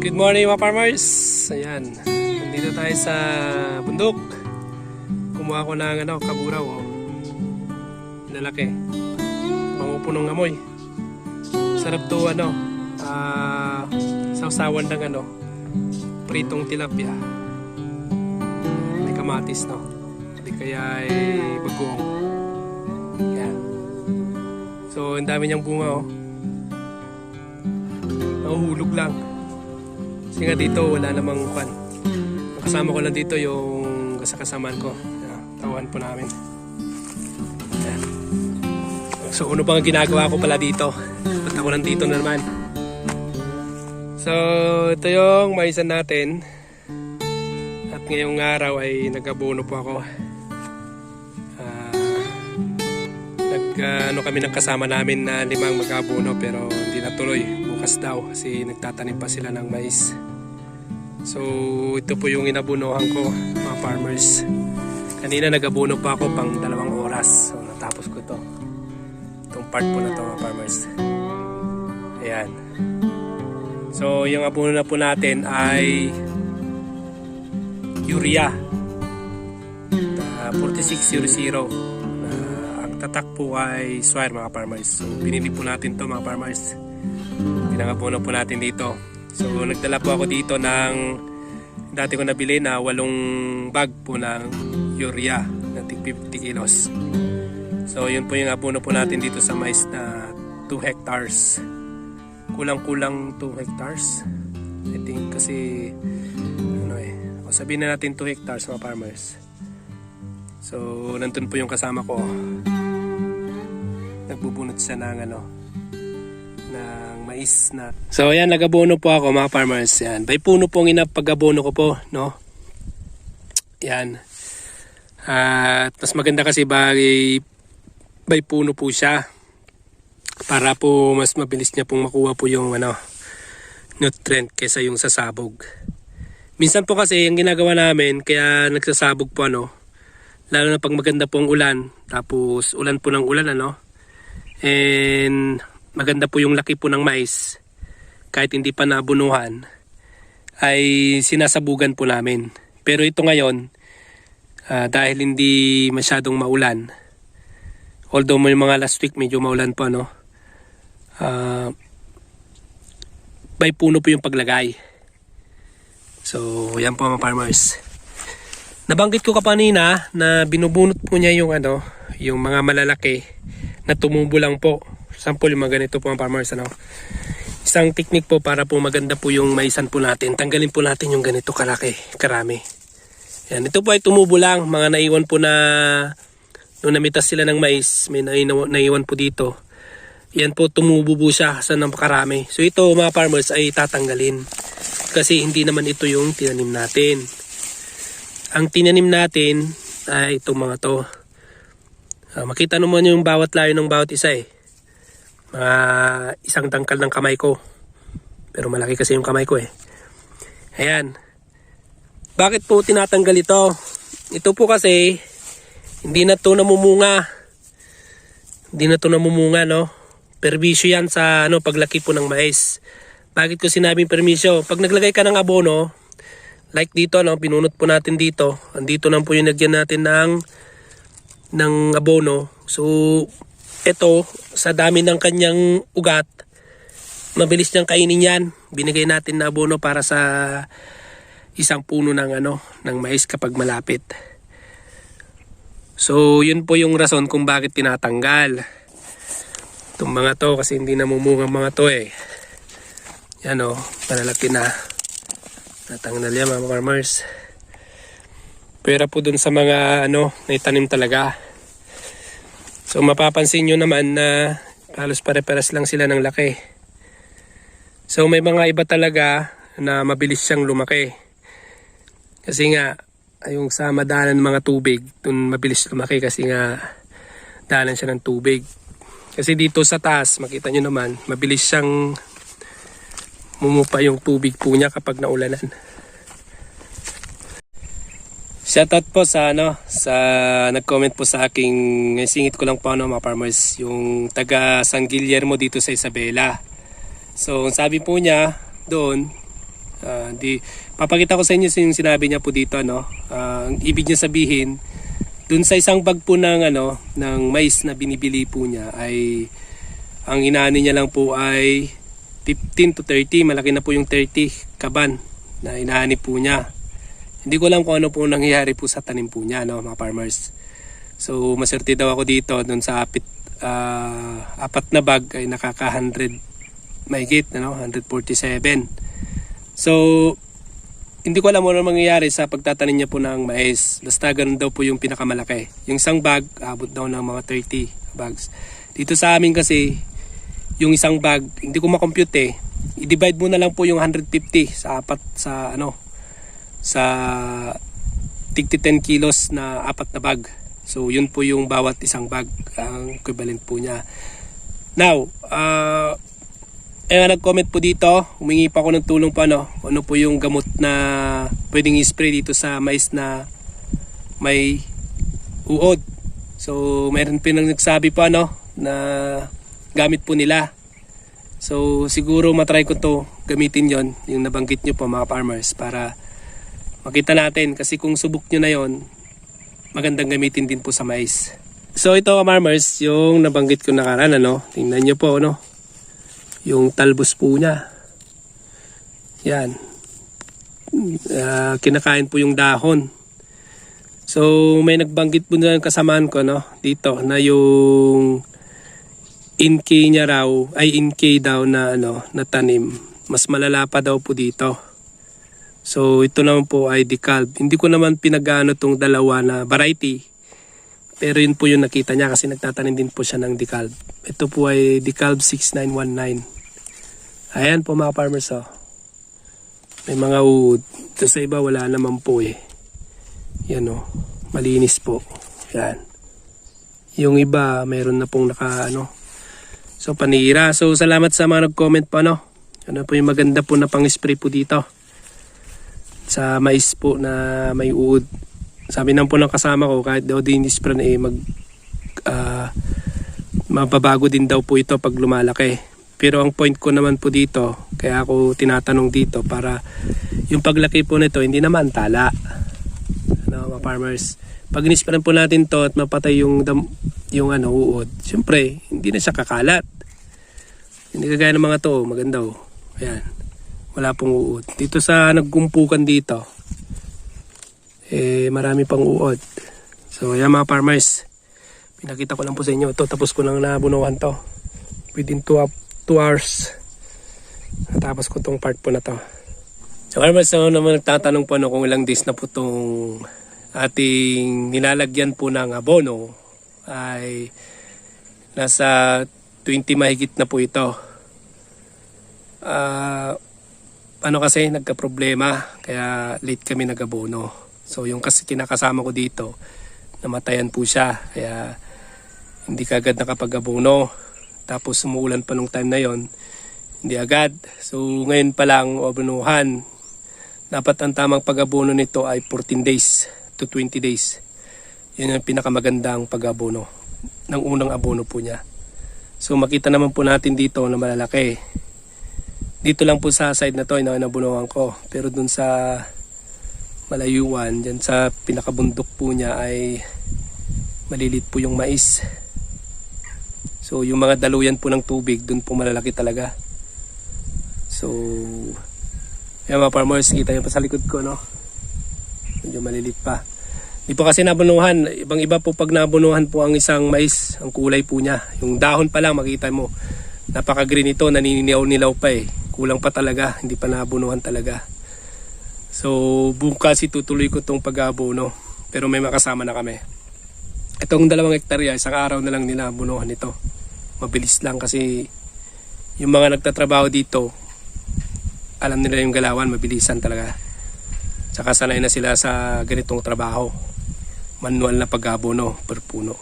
Good morning mga farmers! Ayan, nandito tayo sa bundok. Kumuha ko ng ano, kaburaw. Oh. Lalaki. Pangupunong amoy. Sarap to ano, ah, sausawan ng ano, pritong tilapia. May kamatis no. Hindi kaya ay bagoong. Ayan. So, ang dami niyang bunga oh. Nahuhulog lang. Kasi nga dito wala namang kwan. Kasama ko lang dito yung kasakasaman ko. Tawan po namin. Ayan. So uno pang ginagawa ko pala dito. Ba't ako nandito na naman? So ito yung maisan natin. At ngayong araw ay nagabono po ako. Ah, nag ano kami ng kasama namin na limang mag-abono pero hindi natuloy bukas daw kasi nagtatanim pa sila ng mais. So ito po yung inabunuhan ko mga farmers. Kanina nagabuno pa ako pang dalawang oras. So natapos ko to. Itong part po na to mga farmers. Ayan. So yung abono na po natin ay urea. Uh, 4600 na ang tatak po ay swire mga farmers. So pinili po natin to mga farmers. Pinangabono po natin dito. So nagdala po ako dito ng dati ko nabili na walong bag po ng urea na tig 50 kilos. So yun po yung abono po natin dito sa mais na 2 hectares. Kulang-kulang 2 hectares. I think kasi ano eh. O sabihin na natin 2 hectares mga farmers. So, nandun po yung kasama ko. Nagbubunot siya ng ano, ng mais na. So, ayan, nagabono po ako mga farmers. Yan. By puno po ang inapagabono ko po, no? Yan. At mas maganda kasi by, by puno po siya. Para po mas mabilis niya pong makuha po yung ano, nutrient kesa yung sasabog. Minsan po kasi yung ginagawa namin, kaya nagsasabog po ano, lalo na pag maganda pong ulan tapos ulan po ng ulan ano and maganda po yung laki po ng mais kahit hindi pa nabunuhan ay sinasabugan po namin. Pero ito ngayon ah, dahil hindi masyadong maulan although may mga last week medyo maulan po ano ah, may puno po yung paglagay. So yan po mga farmers. Nabanggit ko kapanina na binubunot po niya yung ano, yung mga malalaki na tumubo lang po. Sample yung mga ganito po ang farmers ano. Isang technique po para po maganda po yung maisan po natin. Tanggalin po natin yung ganito kalaki, karami. Yan, ito po ay tumubo lang, mga naiwan po na nung namitas sila ng mais, may naiwan, po dito. Yan po tumubo po siya sa napakarami. So ito mga farmers ay tatanggalin. Kasi hindi naman ito yung tinanim natin ang tinanim natin ay itong mga to. Ah, makita naman yung bawat layo ng bawat isa eh. Mga isang tangkal ng kamay ko. Pero malaki kasi yung kamay ko eh. Ayan. Bakit po tinatanggal ito? Ito po kasi hindi na to namumunga. Hindi na to namumunga no. Permisyo yan sa ano paglaki po ng mais. Bakit ko sinabing permisyo? Pag naglagay ka ng abono, like dito no pinunot po natin dito andito lang po yung nagyan natin ng ng abono so ito sa dami ng kanyang ugat. Mabilis niyang kainin yan. Binigay natin na abono para sa isang puno ng ano ng mais kapag malapit. So yun po yung rason kung bakit tinatanggal. Itong mga to kasi hindi namumunga mga to eh. Yan o malalaki na. Natanggal yan mga farmers. Pera po dun sa mga ano, naitanim talaga. So mapapansin nyo naman na halos pare-pares lang sila ng laki. So may mga iba talaga na mabilis siyang lumaki. Kasi nga, yung sa madalan ng mga tubig, dun mabilis lumaki kasi nga dalan siya ng tubig. Kasi dito sa taas, makita nyo naman, mabilis siyang mumupa yung tubig po niya kapag naulanan. Shoutout po sa ano, sa nag-comment po sa aking singit ko lang po ano mga farmers, yung taga San Guillermo dito sa Isabela. So, ang sabi po niya doon, Ah, di, papakita ko sa inyo yung sinabi niya po dito. No? Ah, ang ibig niya sabihin, dun sa isang bag po ng, ano, ng mais na binibili po niya ay ang inaani niya lang po ay 15 to 30. Malaki na po yung 30 kaban na inaani po niya. Hindi ko alam kung ano po nangyayari po sa tanim po niya, no, mga farmers. So, maserte daw ako dito dun sa apit, ah, apat na bag ay nakaka 100 mahigit, ano, 147. So, hindi ko alam ano mangyayari sa pagtatanim niya po ng mais. Basta ganun daw po yung pinakamalaki. Yung isang bag, abot daw ng mga 30 bags. Dito sa amin kasi, yung isang bag, hindi ko makompute eh. I-divide mo na lang po yung 150 sa apat sa ano, sa tigti 10 kilos na apat na bag. So, yun po yung bawat isang bag, ang equivalent po niya. Now, uh, eh, nag-comment po dito, humingi pa ako ng tulong pa no. Ano po yung gamot na pwedeng i-spray dito sa mais na may uod. So, meron pinang nagsabi pa no na gamit po nila. So, siguro matry ko to gamitin yon yung nabanggit nyo po mga farmers para makita natin kasi kung subok nyo na yon magandang gamitin din po sa mais. So, ito mga farmers, yung nabanggit ko nakaraan ano, tingnan nyo po no yung talbos po niya. Yan. Ah, kinakain po yung dahon. So may nagbanggit po na kasamaan ko no dito na yung in niya raw ay in daw na ano na tanim mas malala pa daw po dito. So ito naman po ay decalb. Hindi ko naman pinagano tong dalawa na variety. Pero yun po yung nakita niya kasi nagtatanim din po siya ng decalb. Ito po ay decalb 6919. Ayan po mga farmers oh. May mga uod. Ito sa iba wala naman po eh. Yan oh. Malinis po. Yan. Yung iba meron na pong naka ano. So panira. So salamat sa mga nag-comment pa no. Ano po yung maganda po na pang-spray po dito. Sa mais po na may uod. Sabi naman po ng kasama ko kahit daw din spray na eh mag ah, mababago din daw po ito pag lumalaki. Pero ang point ko naman po dito, kaya ako tinatanong dito para yung paglaki po nito hindi naman tala. Ano, mga farmers. Pag inisprayan po natin to at mapatay yung dam, yung ano uod, syempre hindi na siya kakalat. Hindi kagaya ng mga to, maganda oh. Ayan. Wala pong uod. Dito sa nagkumpukan dito, eh marami pang uod. So ayan mga farmers, pinakita ko lang po sa inyo. Ito tapos ko lang nabunuhan to. Within 2 hours. Natapos ko tong part po na to. So farmers, so naman nagtatanong po ano kung ilang days na po tong ating nilalagyan po ng abono ay nasa 20 mahigit na po ito. Ah, ano kasi nagka-problema kaya late kami nag-abono. So yung kasi kinakasama ko dito, namatayan po siya. Kaya hindi kagad nakapag-abono. Tapos umuulan pa nung time na yon hindi agad. So ngayon pa lang abonuhan. Dapat ang tamang pag-abono nito ay 14 days to 20 days. Yun ang pinakamagandang pag-abono ng unang abono po niya. So makita naman po natin dito na malalaki. Dito lang po sa side na to ina nabunuhan ko. Pero dun sa malayuan, dyan sa pinakabundok po niya ay malilit po yung mais. So yung mga daluyan po ng tubig, dun po malalaki talaga. So, yan mga farmers, kita nyo pa sa likod ko, no? Medyo malilit pa. Di pa kasi nabunuhan. Ibang iba po pag nabunuhan po ang isang mais, ang kulay po niya. Yung dahon pa lang, makita mo. Napaka-green ito, naninilaw-nilaw pa eh. Kulang pa talaga, hindi pa nabunuhan talaga. So, bukas itutuloy ko tong pag-abono. Pero may makasama na kami. Itong dalawang hektarya, isang araw na lang nila bunuhan ito. Mabilis lang kasi yung mga nagtatrabaho dito, alam nila yung galawan, mabilisan talaga. Tsaka sanay na sila sa ganitong trabaho. Manual na pag-abono per puno.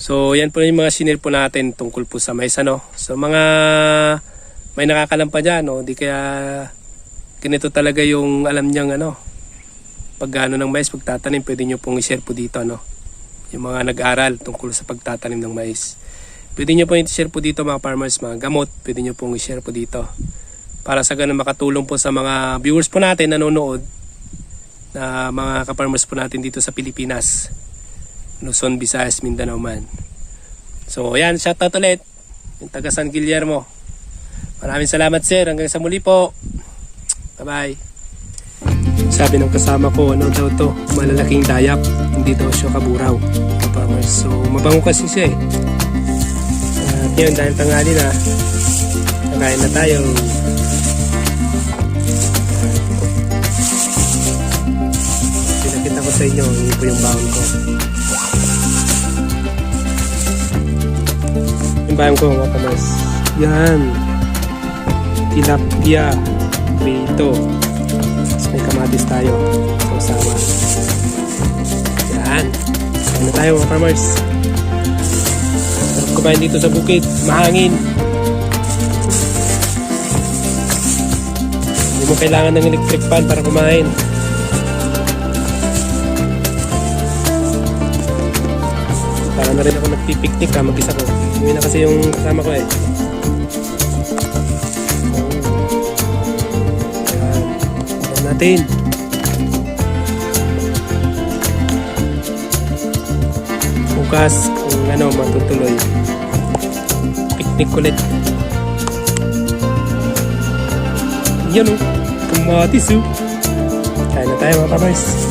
So, yan po yung mga sinil po natin tungkol po sa mais, ano. So, mga may nakakalampa dyan, no? Di kaya ganito talaga yung alam niyang, ano, pag ano ng mais, pagtatanim, pwede nyo pong i-share po dito, no. Yung mga nag-aral tungkol sa pagtatanim ng mais. Pwede nyo pong i-share po dito mga farmers, mga gamot, pwede nyo pong i-share po dito. para sa ganun makatulong po sa mga viewers po natin nanonood na mga kaparmers po natin dito sa Pilipinas. Luzon, Visayas, Mindanao man. So, ayan, shoutout ulit. Yung taga San Guillermo. Maraming salamat sir. Hanggang sa muli po. Bye-bye. Sabi ng kasama ko, ano daw to, malalaking dayak. Hindi daw siya kaburaw. Farmers. So, mabango kasi siya eh. At yun, dahil tangali na, kakain na tayo. Pinakita ko sa inyo, yun po yung baon ko. Yung baon ko, mga kamas. Yan. Tilapia. Prito. Tapos may kamatis tayo. Sausawa. Yan. Ano tayo mga farmers? Sarap kumain dito sa bukid. Mahangin. Hindi mo kailangan ng electric fan para kumain. Para na rin ako nagpipiknik ha, mag-isa ko. Umuwi na kasi yung kasama ko eh. Natin. Bukas kung ano matutuloy. Picnic ulit. Yan o. Kamatis o. Kain na tayo mga kamars.